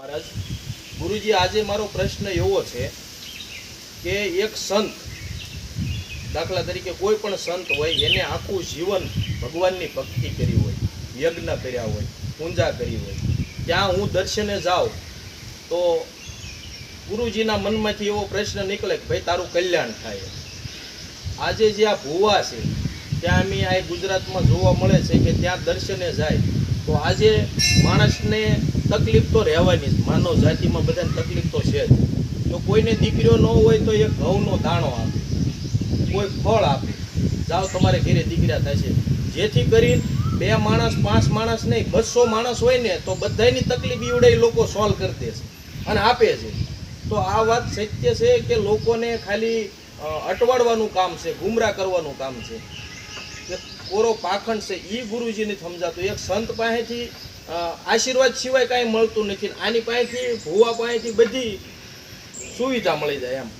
મહારાજ, ગુરુજી, આજે મારો પ્રશ્ન એવો છે કે એક સંત દાખલા તરીકે કોઈ પણ સંત હોય, એને આખું જીવન ભગવાનની ભક્તિ કરી હોય, યજ્ઞ કર્યા હોય, પૂજા કરી હોય, ત્યાં હું દર્શને જાઉં, તો ગુરુજીના મનમાંથી એવો પ્રશ્ન નીકળે કે ભાઈ, તારું કલ્યાણ થાય. આજે જે આ ભુવા છે, ત્યાં અમે આ ગુજરાતમાં જોવા મળે છે કે ત્યાં દર્શને જાય, તો આજે માણસને તકલીફ તો રહેવાની જ, માનવ જાતિમાં બધાને તકલીફ તો છે જ. જો કોઈને દીકરીઓ ન હોય તો એ ઘઉંનો દાણો આપે, કોઈ ફળ આપે. જાઓ તમારે ઘરે દીકરા થશે જેથી કરીને બે માણસ, પાંચ માણસ નહીં, બસો માણસ હોય ને તો બધાની તકલીફ ઈવડે લોકો સોલ્વ કરી દેશે છે અને આપે છે. તો આ વાત સત્ય છે કે લોકોને ખાલી અટવાડવાનું કામ છે, ગુમરાહ કરવાનું કામ છે. કે કોરો પાખંડ છે એ ગુરુજીને સમજાતું એક સંત પાસેથી આશીર્વાદ સિવાય કાંઈ મળતું નથી. આની પાસેથી ભૂવા પાસેથી બધી સુવિધા મળી જાય એમ.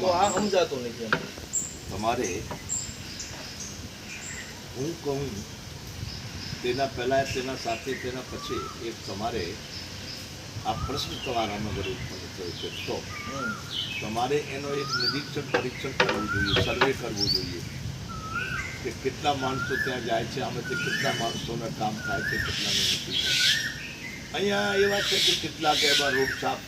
તો આ સમજાતું નથી એમ. તમારે હું કહું તેના પહેલા તેના સાથે તેના પછી એક તમારે આ પ્રશ્ન તમારામાં જરૂર ઉત્પન્ન થયો છે તો. તમારે એનો એક નિરીક્ષણ પરીક્ષણ કરવું જોઈએ સર્વે કરવું જોઈએ. કે કેટલા માણસો ત્યાં જાય છે આમાંથી કેટલા માણસોને કામ થાય છે કેટલાને નથી થતું. અહીંયા એવા છે કે કેટલાક એવા રોડ સાફ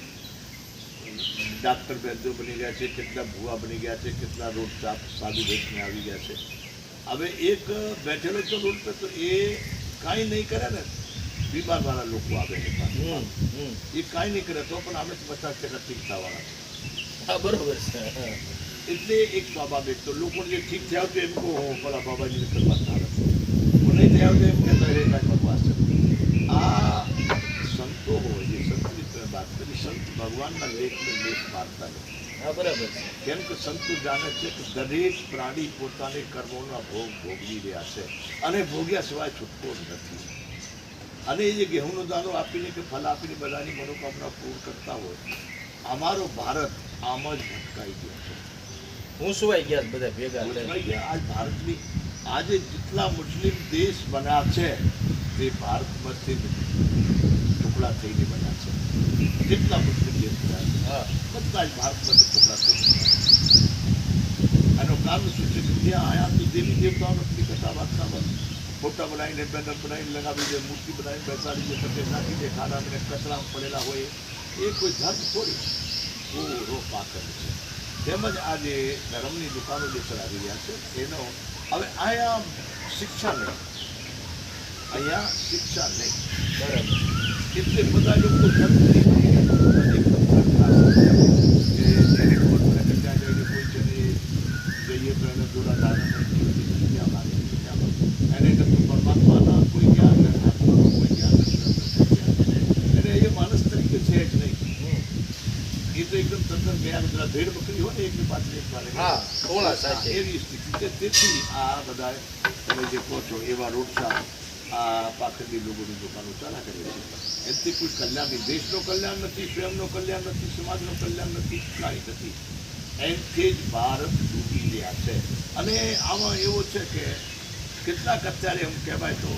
ડાક્ટર વૈદ્યો બની ગયા છે કેટલા ભૂવા બની ગયા છે કેટલા રોડ સાફ સાદુ વેચને આવી ગયા છે હવે એક બેઠેલો છે રોડ પર તો એ કાંઈ નહીં કરે ને બીમારવાળા લોકો આવે છે હમ, હમ. એ કાંઈ નહીં કરે તો પણ અમે પચાસ ટકા હા બરોબર છે. એટલે એક સ્વાભાવિક તો લોકો જે ઠીક થયા તો એમ કહો "હો, પેલા બાબાજીને કરવા સારા છે નહીં થયા તો એમ કહેતા "એ કાંઈ ભગવાન છે. આ સંતો હોય જે સંતની તમે વાત કરી સંત ભગવાનના લેખને લેખ મારતા નથી. બરાબર કેમ કે સંતો જાણે છે કે દરેક પ્રાણી પોતાને કર્મોના ભોગ ભોગવી રહ્યા છે અને ભોગ્યા સિવાય છૂટકો નથી. અને એ જે ઘેઉનો દાણો આપીને કે ફલ આપીને બધાની મનોકામના પૂર્ણ કરતા હોય અમારો ભારત આમ જ ભટકાઈ ગયો છે. હું સુવાઈ ગયા બધા ભેગા આજ ભારતની આજે જેટલા મુસ્લિમ દેશ બન્યા છે તે ભારતમાંથી ટુકડા થઈને બન્યા છે. જેટલા મુસ્લિમ દેશ બન્યા છે. બધા જ ભારતમાંથી ટુકડા થઈને આનું કારણ શું છે કે ત્યાં આયા તો દેવી દેવતાઓની કથા વાર્તા બસ ફોટા બનાવીને બેનર બનાવીને લગાવી દે મૂર્તિ બનાવીને બેસાડી દે પગે નાખી દે ખાડા અને કચરા પડેલા હોય. એ કોઈ ધર્મ થોડી પૂરો પાકર છે. તેમજ આજે ધર્મની દુકાનો જે ચલાવી રહ્યા છે, એનો હવે અહીંયા શિક્ષા નહીં. અહીંયા શિક્ષા નહીં. બરાબર. એટલે બધા લોકો પરમાત્માના કોઈ જ્ઞાન કોઈ જ્ઞાન એને એ માણસ તરીકે છે જ નહીં. એ તો એકદમ તદ્દન ગયા બધા ભેડ બકરી હોય ને એકની પાછળ એક વાળે હા, ટોળા સાથે. એવી સ્થિતિ તેથી આ બધા તમે જે કહો છો એવા રોડશા આ પાખંડી લોકોની દુકાનો ચાલા કરે છે. એનાથી કોઈ કલ્યાણ દેશનું કલ્યાણ નથી સ્વયંનું કલ્યાણ નથી સમાજનું કલ્યાણ નથી કાંઈ નથી. એમથી જ ભારત ડૂબી રહ્યા છે. અને આમાં એવો છે કે કેટલાક અત્યારે એમ કહેવાય તો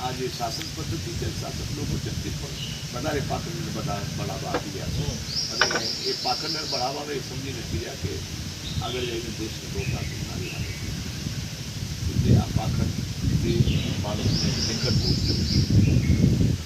આ જે શાસન પદ્ધતિ છે શાસક લોકો છે તે પણ વધારે પાખંડને બધા બઢાવા આપી રહ્યા છે અને એ પાખંડને બઢાવવાનો એ સમજી નથી રહ્યા કે આગળ જઈને દેશને બહુ તાકાત આવી આવે એટલે આ પાખંડ જે માણસને નિકટવું જોઈએ